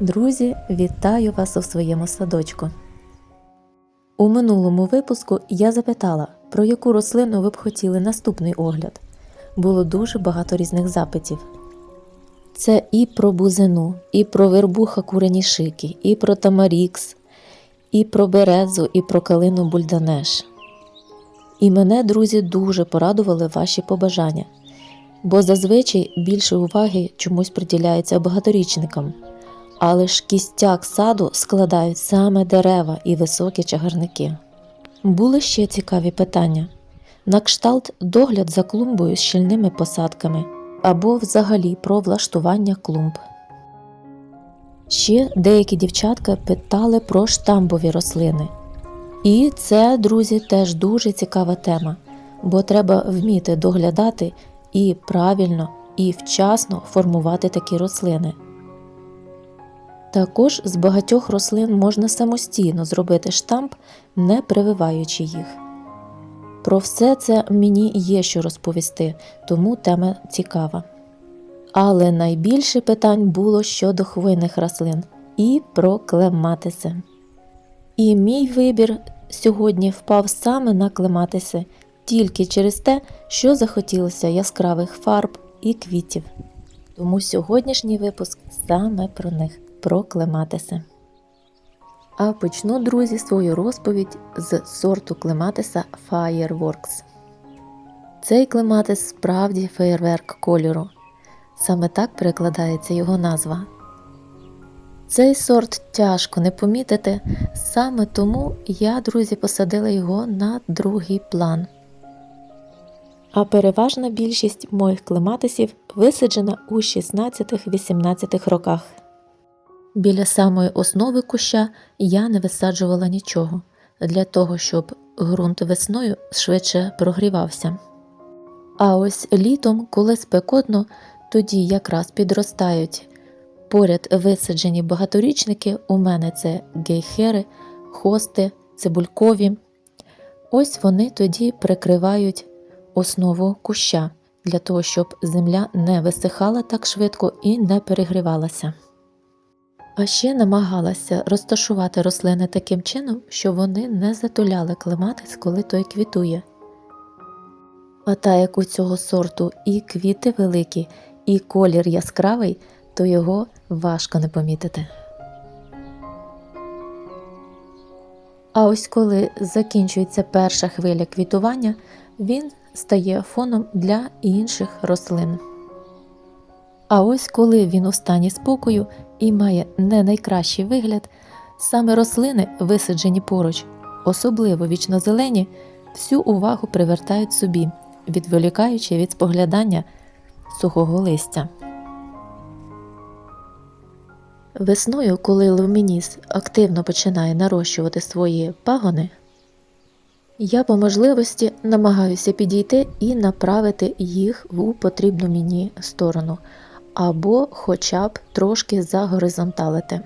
Друзі, вітаю вас у своєму садочку. У минулому випуску я запитала, про яку рослину ви б хотіли наступний огляд. Було дуже багато різних запитів. Це і про бузину, і про вербуха курені шики, і про тамарікс, і про березу, і про калину бульданеш. І мене, друзі, дуже порадували ваші побажання, бо зазвичай більше уваги чомусь приділяється багаторічникам. Але ж кістяк саду складають саме дерева і високі чагарники. Були ще цікаві питання: на кшталт догляд за клумбою з щільними посадками або взагалі про влаштування клумб. Ще деякі дівчатка питали про штамбові рослини. І це, друзі, теж дуже цікава тема, бо треба вміти доглядати і правильно, і вчасно формувати такі рослини. Також з багатьох рослин можна самостійно зробити штамп, не прививаючи їх. Про все це мені є що розповісти, тому тема цікава. Але найбільше питань було щодо хвойних рослин і про клематиси. І мій вибір сьогодні впав саме на клематиси, тільки через те, що захотілося яскравих фарб і квітів. Тому сьогоднішній випуск саме про них про клематиси. А почну, друзі, свою розповідь з сорту клематиса Fireworks. Цей клематис справді феєрверк кольору. Саме так перекладається його назва. Цей сорт тяжко не помітити, саме тому я, друзі, посадила його на другий план. А переважна більшість моїх клематисів висаджена у 16-18 роках. Біля самої основи куща я не висаджувала нічого для того, щоб ґрунт весною швидше прогрівався. А ось літом, коли спекотно, тоді якраз підростають. Поряд висаджені багаторічники, у мене це гейхери, хости, цибулькові. Ось вони тоді прикривають основу куща для того, щоб земля не висихала так швидко і не перегрівалася. А ще намагалася розташувати рослини таким чином, щоб вони не затуляли клематис, коли той квітує. А та як у цього сорту і квіти великі, і колір яскравий, то його важко не помітити. А ось коли закінчується перша хвиля квітування, він стає фоном для інших рослин. А ось коли він у стані спокою і має не найкращий вигляд, саме рослини, висаджені поруч, особливо вічнозелені, всю увагу привертають собі, відволікаючи від споглядання сухого листя. Весною, коли левмініс активно починає нарощувати свої пагони, я по можливості намагаюся підійти і направити їх у потрібну мені сторону, або хоча б трошки загоризонталити.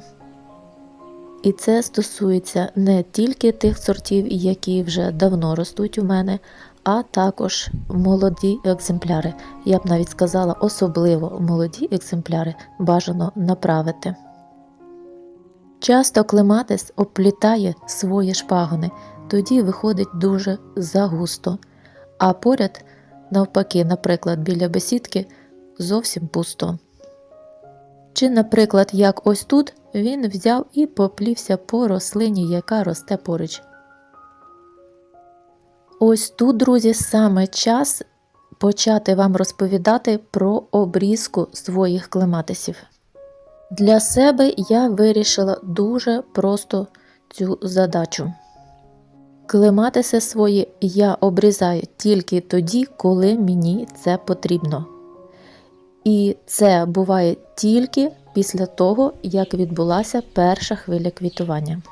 І це стосується не тільки тих сортів, які вже давно ростуть у мене, а також молоді екземпляри. Я б навіть сказала, особливо молоді екземпляри бажано направити. Часто клематис оплітає свої шпагони, тоді виходить дуже загусто, а поряд, навпаки, наприклад, біля бесідки зовсім пусто. Чи, наприклад, як ось тут він взяв і поплівся по рослині, яка росте поруч. Ось тут, друзі, саме час почати вам розповідати про обрізку своїх клематисів. Для себе я вирішила дуже просто цю задачу. Клематиси свої я обрізаю тільки тоді, коли мені це потрібно. І це буває тільки після того, як відбулася перша хвиля квітування.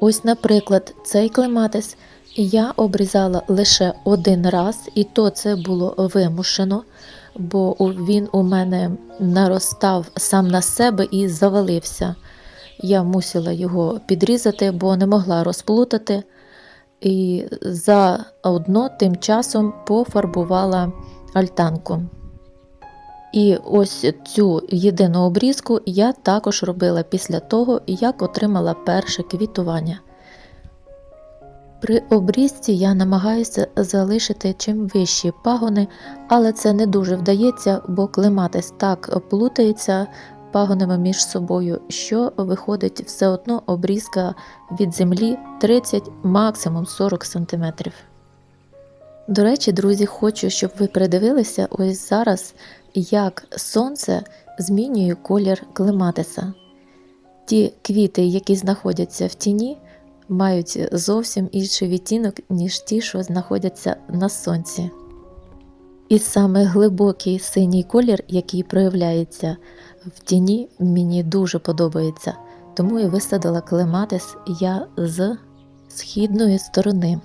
Ось, наприклад, цей клематис я обрізала лише один раз, і то це було вимушено, бо він у мене наростав сам на себе і завалився. Я мусила його підрізати, бо не могла розплутати. І заодно тим часом пофарбувала альтанку. І ось цю єдину обрізку я також робила після того, як отримала перше квітування. При обрізці я намагаюся залишити чим вищі пагони, але це не дуже вдається, бо клематис так плутається пагонами між собою, що виходить все одно обрізка від землі 30, максимум 40 см. До речі, друзі, хочу, щоб ви придивилися ось зараз, як сонце змінює колір клематиса. Ті квіти, які знаходяться в тіні, мають зовсім інший відтінок, ніж ті, що знаходяться на сонці. І саме глибокий синій колір, який проявляється в тіні, мені дуже подобається, тому і висадила клематис я з східної сторони.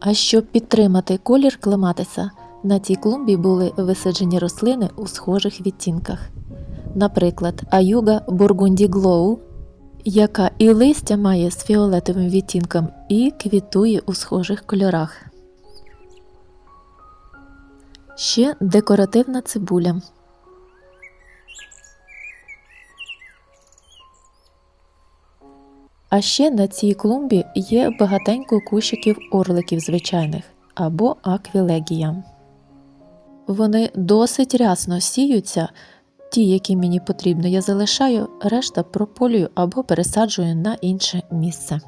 А щоб підтримати колір клематиса, на цій клумбі були висаджені рослини у схожих відтінках. Наприклад, аюга Бургунді Глоу, яка і листя має з фіолетовим відтінком, і квітує у схожих кольорах. Ще декоративна цибуля. А ще на цій клумбі є багатенько кущиків орликів звичайних або аквілегія. Вони досить рясно сіються, ті, які мені потрібно, я залишаю, решта прополюю або пересаджую на інше місце.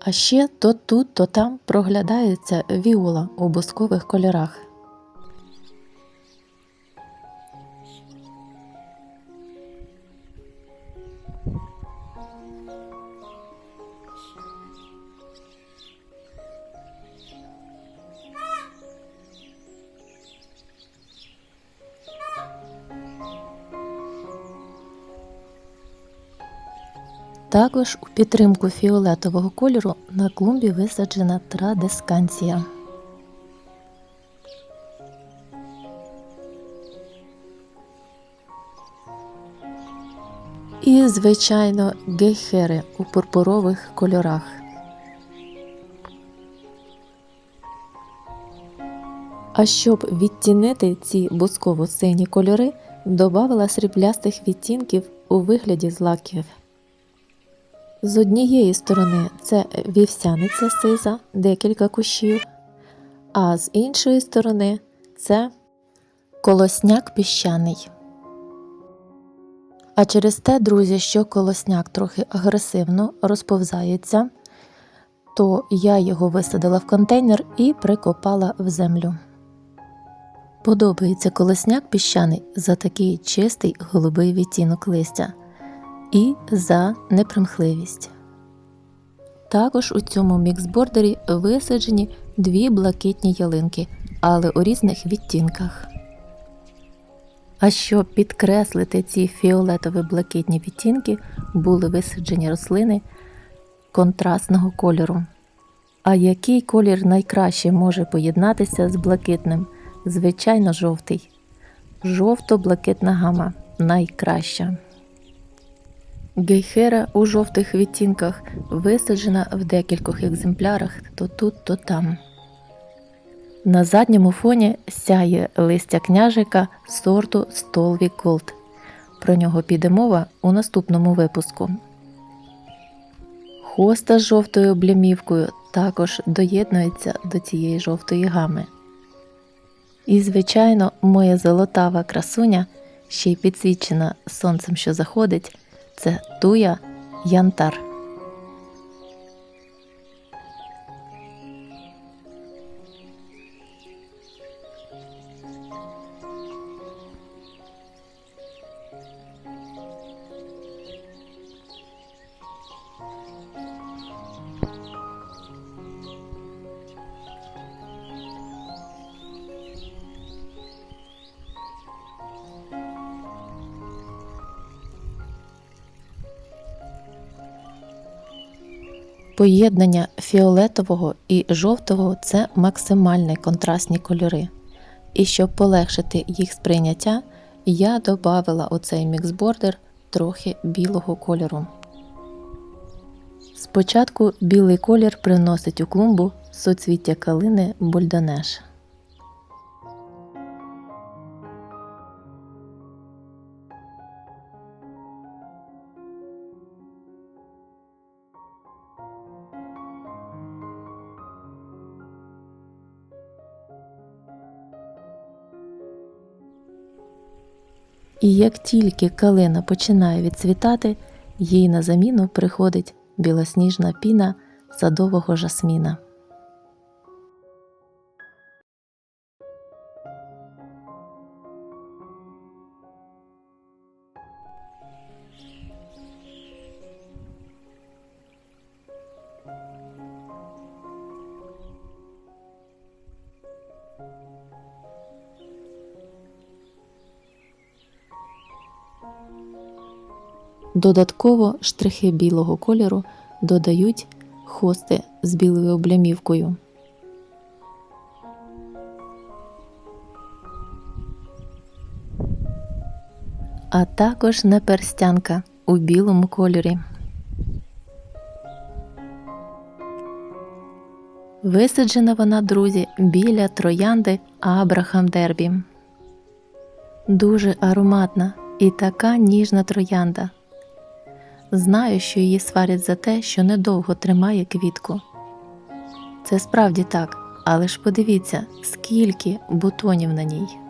А ще то тут, то там проглядається віола у бускових кольорах. Також у підтримку фіолетового кольору на клумбі висаджена традесканція. І, звичайно, гейхери у пурпурових кольорах. А щоб відтінити ці бусково-сині кольори, додавала сріблястих відтінків у вигляді злаків. З однієї сторони це вівсяниця сиза, декілька кущів, а з іншої сторони це колосняк піщаний. А через те, друзі, що колосняк трохи агресивно розповзається, то я його висадила в контейнер і прикопала в землю. Подобається колосняк піщаний за такий чистий голубий відтінок листя і за непримхливість. Також у цьому міксбордері висаджені дві блакитні ялинки, але у різних відтінках. А щоб підкреслити ці фіолетові блакитні відтінки, були висаджені рослини контрастного кольору. А який колір найкраще може поєднатися з блакитним? Звичайно, жовтий. Жовто-блакитна гама найкраща. Гейхера у жовтих відтінках висаджена в декількох екземплярах то тут, то там. На задньому фоні сяє листя княжика сорту Столві Голд. Про нього піде мова у наступному випуску. Хоста з жовтою облямівкою також доєднується до цієї жовтої гами. І, звичайно, моя золотава красуня, ще й підсвічена сонцем, що заходить, це туя янтар. Поєднання фіолетового і жовтого це максимальні контрастні кольори. І щоб полегшити їх сприйняття, я додавила у цей міксбордер трохи білого кольору. Спочатку білий колір приносить у клумбу соцвіття калини бульдонеш. І як тільки калина починає відцвітати, їй на заміну приходить білосніжна піна садового жасміна. Додатково штрихи білого кольору додають хости з білою облямівкою. А також наперстянка у білому кольорі. Висаджена вона, друзі, біля троянди Абрахам Дербі. Дуже ароматна і така ніжна троянда. Знаю, що її сварять за те, що недовго тримає квітку. Це справді так, але ж подивіться, скільки бутонів на ній.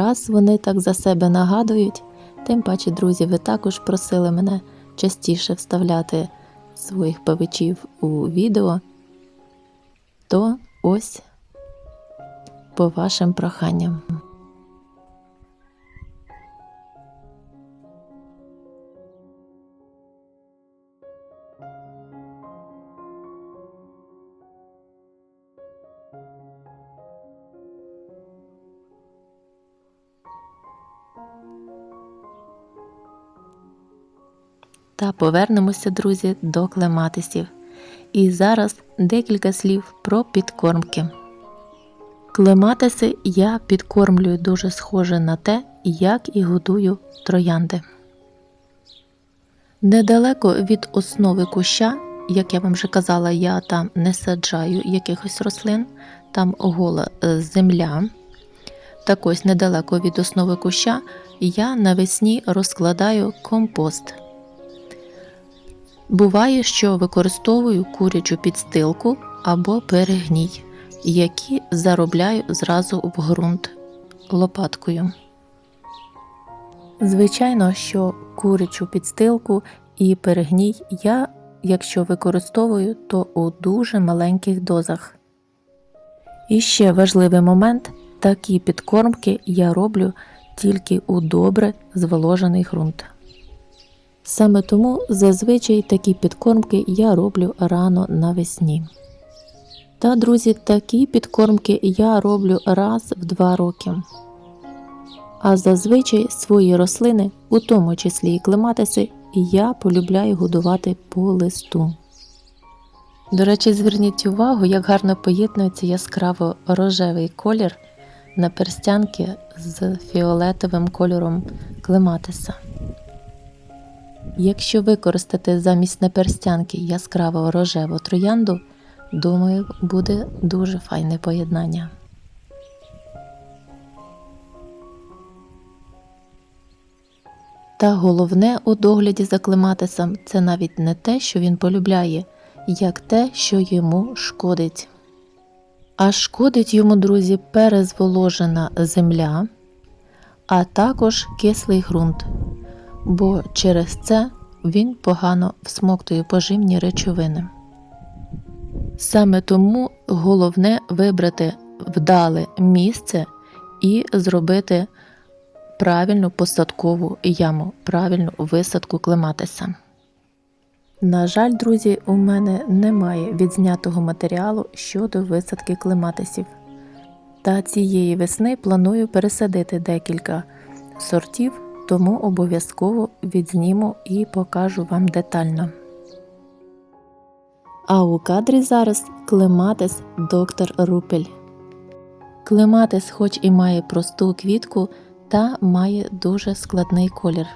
Раз вони так за себе нагадують, тим паче, друзі, ви також просили мене частіше вставляти своїх павичів у відео, то ось по вашим проханням. Та повернемося, друзі, до клематисів. І зараз декілька слів про підкормки. Клематиси я підкормлюю дуже схоже на те, як і годую троянди. Недалеко від основи куща, як я вам вже казала, я там не саджаю якихось рослин, там гола е, земля. Так ось недалеко від основи куща я навесні розкладаю компост. Буває, що використовую курячу підстилку або перегній, які заробляю зразу в ґрунт лопаткою. Звичайно, що курячу підстилку і перегній я, якщо використовую, то у дуже маленьких дозах. І ще важливий момент: такі підкормки я роблю тільки у добре зволожений ґрунт. Саме тому зазвичай такі підкормки я роблю рано навесні. Та, друзі, такі підкормки я роблю раз в два роки. А зазвичай свої рослини, у тому числі і клематиси, я полюбляю годувати по листу. До речі, зверніть увагу, як гарно поєднується яскраво рожевий колір на перстянки з фіолетовим кольором клематиса. Якщо використати замість наперстянки яскраво рожеву троянду, думаю, буде дуже файне поєднання. Та головне у догляді за клематисом це навіть не те, що він полюбляє, як те, що йому шкодить. А шкодить йому, друзі, перезволожена земля, а також кислий ґрунт бо через це він погано всмоктує поживні речовини. Саме тому головне вибрати вдале місце і зробити правильну посадкову яму, правильну висадку клематиса. На жаль, друзі, у мене немає відзнятого матеріалу щодо висадки клематисів. Та цієї весни планую пересадити декілька сортів тому обов'язково відзніму і покажу вам детально. А у кадрі зараз клематис доктор Рупель. Клематис, хоч і має просту квітку, та має дуже складний колір.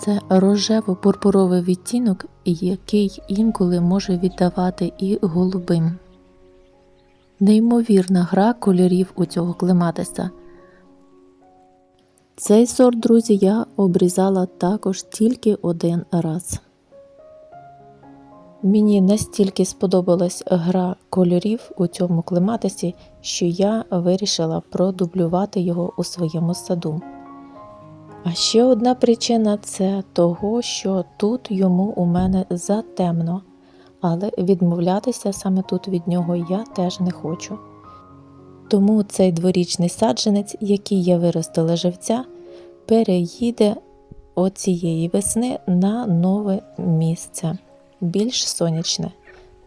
Це рожево-пурпуровий відтінок, який інколи може віддавати і голубим. Неймовірна гра кольорів у цього клематиса. Цей сорт, друзі, я обрізала також тільки один раз. Мені настільки сподобалась гра кольорів у цьому клематисі, що я вирішила продублювати його у своєму саду. А ще одна причина це того, що тут йому у мене затемно, але відмовлятися саме тут від нього я теж не хочу. Тому цей дворічний саджанець, який я виростила живця, переїде оцієї весни на нове місце, більш сонячне.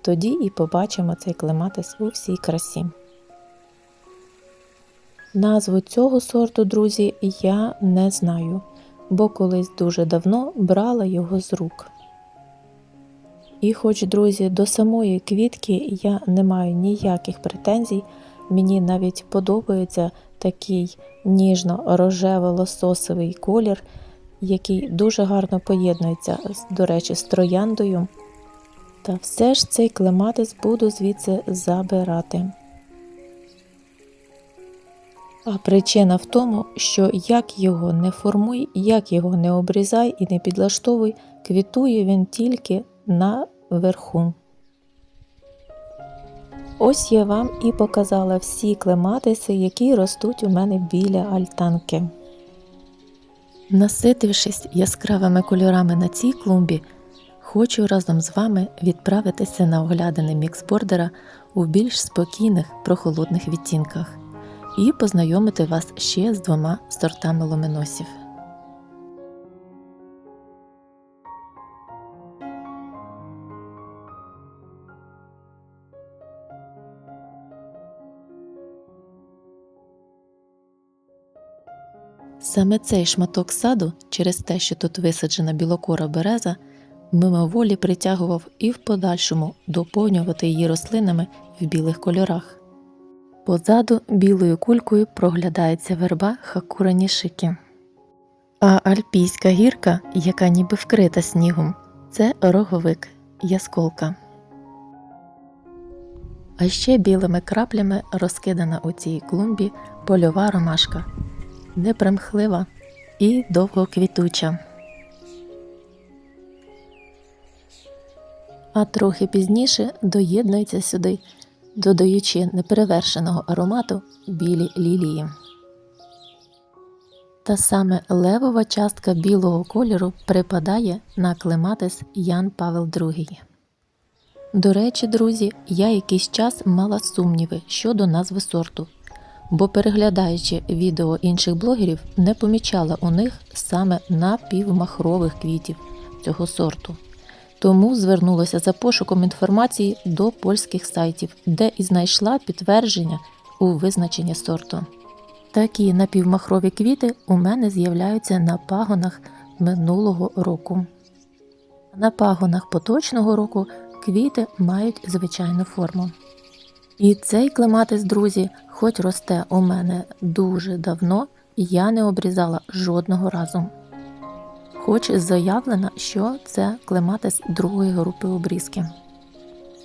Тоді і побачимо цей клематис у всій красі. Назву цього сорту, друзі, я не знаю, бо колись дуже давно брала його з рук. І хоч, друзі, до самої квітки я не маю ніяких претензій, мені навіть подобається такий ніжно-рожево-лососовий колір, який дуже гарно поєднується, до речі, з трояндою. Та все ж цей клематис буду звідси забирати. А причина в тому, що як його не формуй, як його не обрізай і не підлаштовуй, квітує він тільки наверху. Ось я вам і показала всі клематиси, які ростуть у мене біля альтанки. Наситившись яскравими кольорами на цій клумбі, хочу разом з вами відправитися на оглядини міксбордера у більш спокійних прохолодних відтінках і познайомити вас ще з двома сортами ломиносів. Саме цей шматок саду, через те, що тут висаджена білокора береза, мимоволі притягував і в подальшому доповнювати її рослинами в білих кольорах. Позаду білою кулькою проглядається верба хакура нішики. А альпійська гірка, яка ніби вкрита снігом, це роговик ясколка. А ще білими краплями розкидана у цій клумбі польова ромашка, непримхлива і довгоквітуча. А трохи пізніше доєднується сюди додаючи неперевершеного аромату білі лілії. Та саме левова частка білого кольору припадає на клематис Ян Павел II. До речі, друзі, я якийсь час мала сумніви щодо назви сорту, бо переглядаючи відео інших блогерів, не помічала у них саме напівмахрових квітів цього сорту. Тому звернулася за пошуком інформації до польських сайтів, де і знайшла підтвердження у визначенні сорту. Такі напівмахрові квіти у мене з'являються на пагонах минулого року. На пагонах поточного року квіти мають звичайну форму. І цей клематис, друзі, хоч росте у мене дуже давно, я не обрізала жодного разу хоч заявлено, що це клематис другої групи обрізки.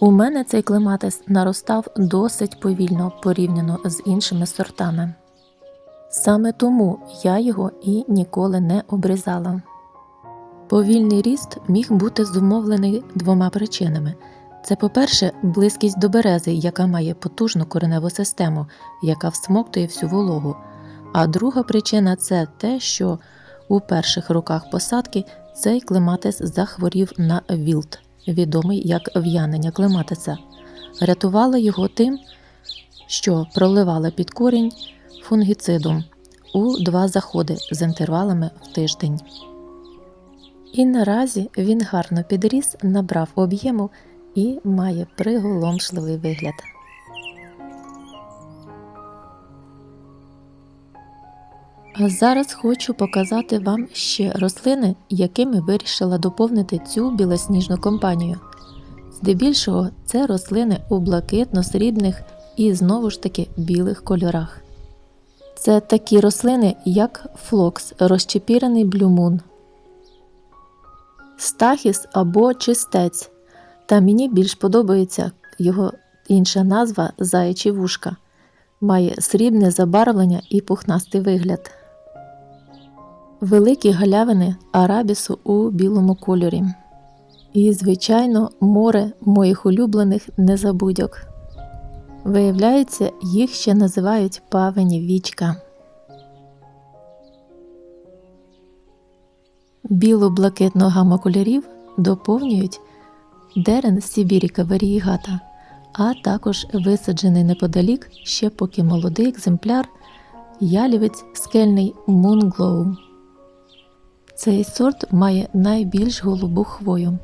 У мене цей клематис наростав досить повільно порівняно з іншими сортами. Саме тому я його і ніколи не обрізала. Повільний ріст міг бути зумовлений двома причинами. Це, по-перше, близькість до берези, яка має потужну кореневу систему, яка всмоктує всю вологу. А друга причина це те, що у перших роках посадки цей клематис захворів на вілт, відомий як в'янення клематиса. Рятували його тим, що проливали під корінь фунгіцидом у два заходи з інтервалами в тиждень. І наразі він гарно підріс, набрав об'єму і має приголомшливий вигляд. А зараз хочу показати вам ще рослини, якими вирішила доповнити цю білосніжну компанію. Здебільшого це рослини у блакитно-срібних і знову ж таки білих кольорах. Це такі рослини, як флокс, розчепірений блюмун, стахіс або чистець. Та мені більш подобається його інша назва заячі вушка. Має срібне забарвлення і пухнастий вигляд. Великі галявини арабісу у білому кольорі. І, звичайно, море моїх улюблених незабудьок. Виявляється, їх ще називають павені вічка. Біло-блакитну гаму кольорів доповнюють дерен Сібіріка варієгата, а також висаджений неподалік ще поки молодий екземпляр ялівець скельний Мунглоу. Цей сорт має найбільш голубу хвою.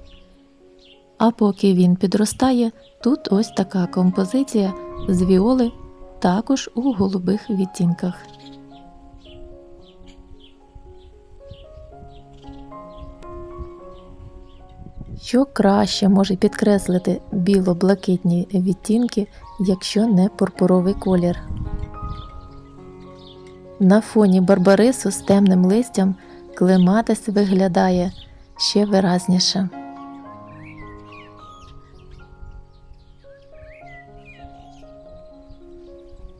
А поки він підростає, тут ось така композиція з віоли також у голубих відтінках. Що краще може підкреслити біло-блакитні відтінки, якщо не пурпуровий колір. На фоні барбарису з темним листям клематис виглядає ще виразніше.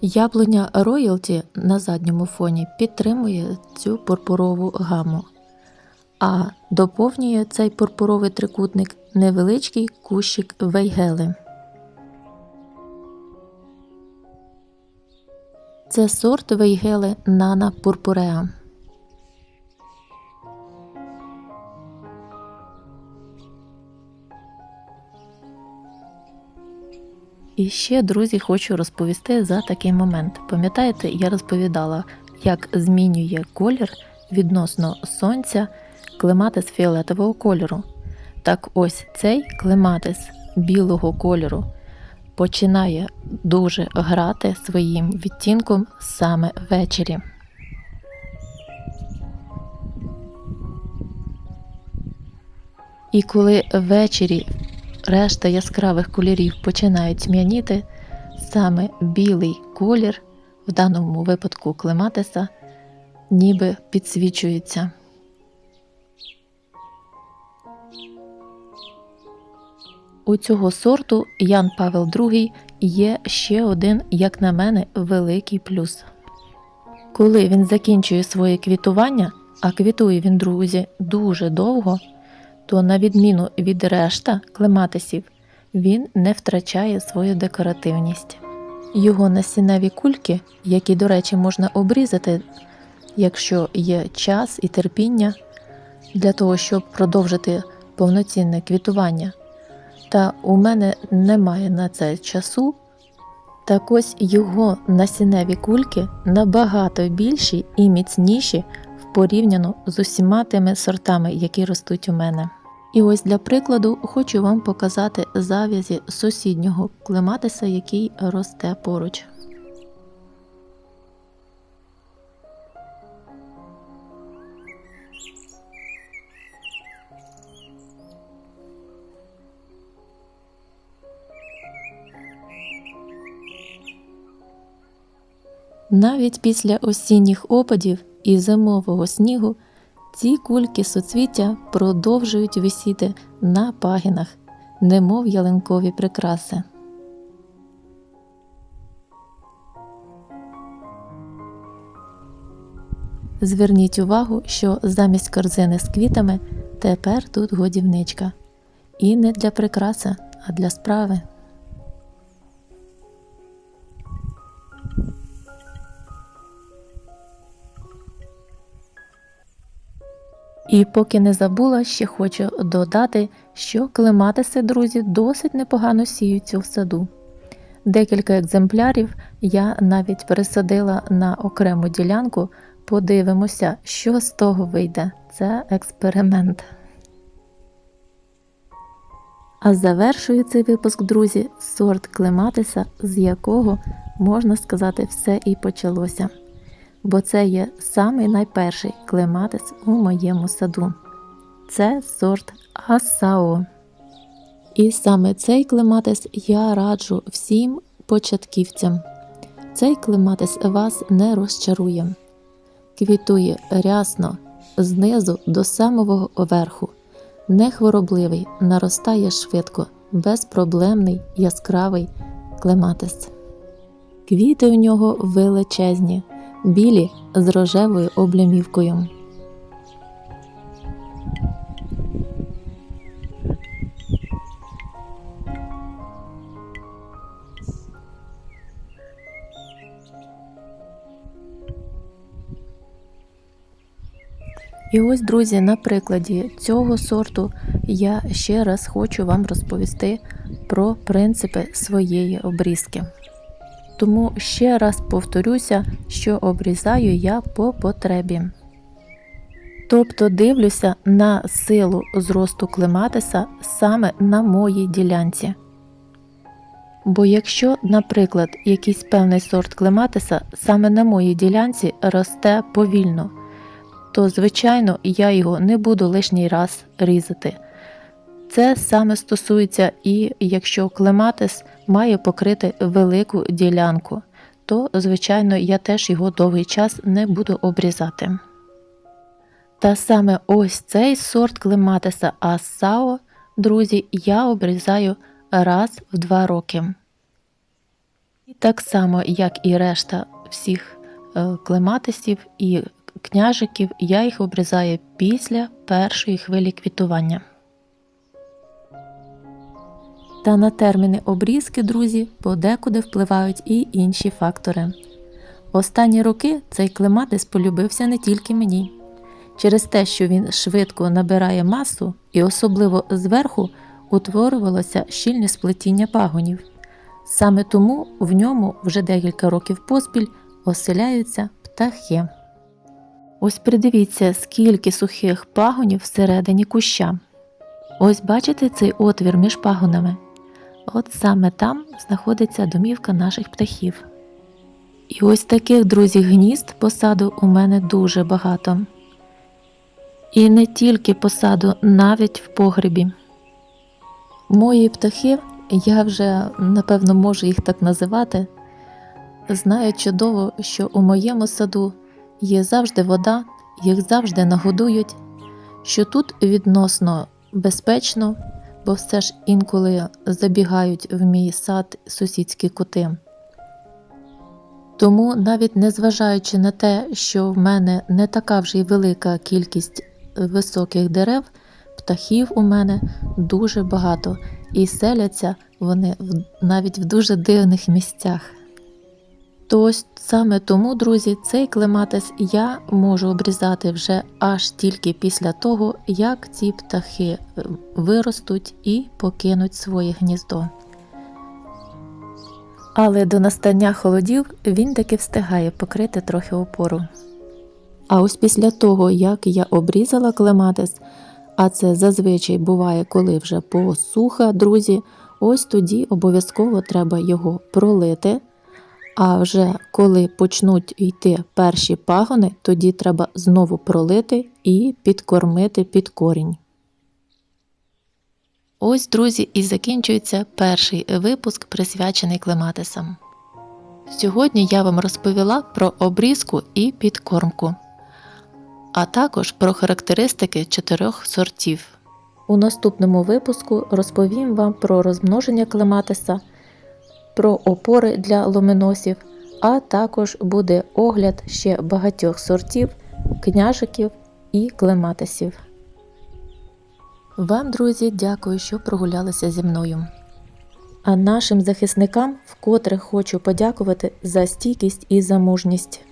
Яблуня роялті на задньому фоні підтримує цю пурпурову гаму, а доповнює цей пурпуровий трикутник невеличкий кущик вейгели. Це сорт вейгели Нана пурпуреа. І ще, друзі, хочу розповісти за такий момент. Пам'ятаєте, я розповідала, як змінює колір відносно сонця клематис фіолетового кольору. Так ось цей клематис білого кольору починає дуже грати своїм відтінком саме ввечері. І коли ввечері решта яскравих кольорів починають тьмяніти, саме білий колір, в даному випадку клематиса, ніби підсвічується. У цього сорту Ян Павел II є ще один, як на мене, великий плюс. Коли він закінчує своє квітування, а квітує він, друзі, дуже довго, то, на відміну від решта клематисів, він не втрачає свою декоративність. Його насінневі кульки, які, до речі, можна обрізати, якщо є час і терпіння, для того, щоб продовжити повноцінне квітування. Та у мене немає на це часу. Так ось його насінневі кульки набагато більші і міцніші в порівняно з усіма тими сортами, які ростуть у мене. І ось для прикладу хочу вам показати зав'язі сусіднього клематиса, який росте поруч. Навіть після осінніх опадів і зимового снігу ці кульки соцвіття продовжують висіти на пагінах, немов ялинкові прикраси. Зверніть увагу, що замість корзини з квітами тепер тут годівничка. І не для прикраси, а для справи. І поки не забула, ще хочу додати, що клематиси, друзі, досить непогано сіються в саду. Декілька екземплярів я навіть пересадила на окрему ділянку. Подивимося, що з того вийде. Це експеримент. А завершую цей випуск, друзі, сорт клематиса, з якого, можна сказати, все і почалося бо це є самий найперший клематис у моєму саду. Це сорт Асао. І саме цей клематис я раджу всім початківцям. Цей клематис вас не розчарує, квітує рясно знизу до самого верху, Нехворобливий, наростає швидко, безпроблемний, яскравий клематис. Квіти у нього величезні, білі з рожевою облямівкою. І ось, друзі, на прикладі цього сорту я ще раз хочу вам розповісти про принципи своєї обрізки. Тому ще раз повторюся, що обрізаю я по потребі. Тобто дивлюся на силу зросту клематиса саме на моїй ділянці. Бо якщо, наприклад, якийсь певний сорт клематиса саме на моїй ділянці росте повільно, то звичайно я його не буду лишній раз різати. Це саме стосується і якщо клематис має покрити велику ділянку, то звичайно я теж його довгий час не буду обрізати. Та саме ось цей сорт клематиса Асао, друзі, я обрізаю раз в два роки. І так само, як і решта всіх е, клематисів і княжиків, я їх обрізаю після першої хвилі квітування. Та на терміни обрізки, друзі, подекуди впливають і інші фактори. Останні роки цей клематис полюбився не тільки мені. Через те, що він швидко набирає масу і особливо зверху утворювалося щільне сплетіння пагонів. Саме тому в ньому вже декілька років поспіль оселяються птахи. Ось придивіться, скільки сухих пагонів всередині куща. Ось бачите цей отвір між пагонами. От саме там знаходиться домівка наших птахів. І ось таких друзі гнізд посаду у мене дуже багато. І не тільки посаду, навіть в погребі. Мої птахи, я вже напевно можу їх так називати, знають чудово, що у моєму саду є завжди вода, їх завжди нагодують, що тут відносно безпечно, бо все ж інколи забігають в мій сад сусідські коти. Тому, навіть незважаючи на те, що в мене не така вже й велика кількість високих дерев, птахів у мене дуже багато, і селяться вони навіть в дуже дивних місцях. То ось саме тому, друзі, цей клематис я можу обрізати вже аж тільки після того, як ці птахи е, виростуть і покинуть своє гніздо. Але до настання холодів він таки встигає покрити трохи опору. А ось після того, як я обрізала клематис, а це зазвичай буває, коли вже посуха, друзі, ось тоді обов'язково треба його пролити. А вже коли почнуть йти перші пагони, тоді треба знову пролити і підкормити під корінь. Ось, друзі, і закінчується перший випуск, присвячений клематисам. Сьогодні я вам розповіла про обрізку і підкормку, а також про характеристики чотирьох сортів. У наступному випуску розповім вам про розмноження клематиса, про опори для ломеносів, а також буде огляд ще багатьох сортів, княжиків і клематисів. Вам, друзі, дякую, що прогулялися зі мною. А нашим захисникам вкотре хочу подякувати за стійкість і за мужність.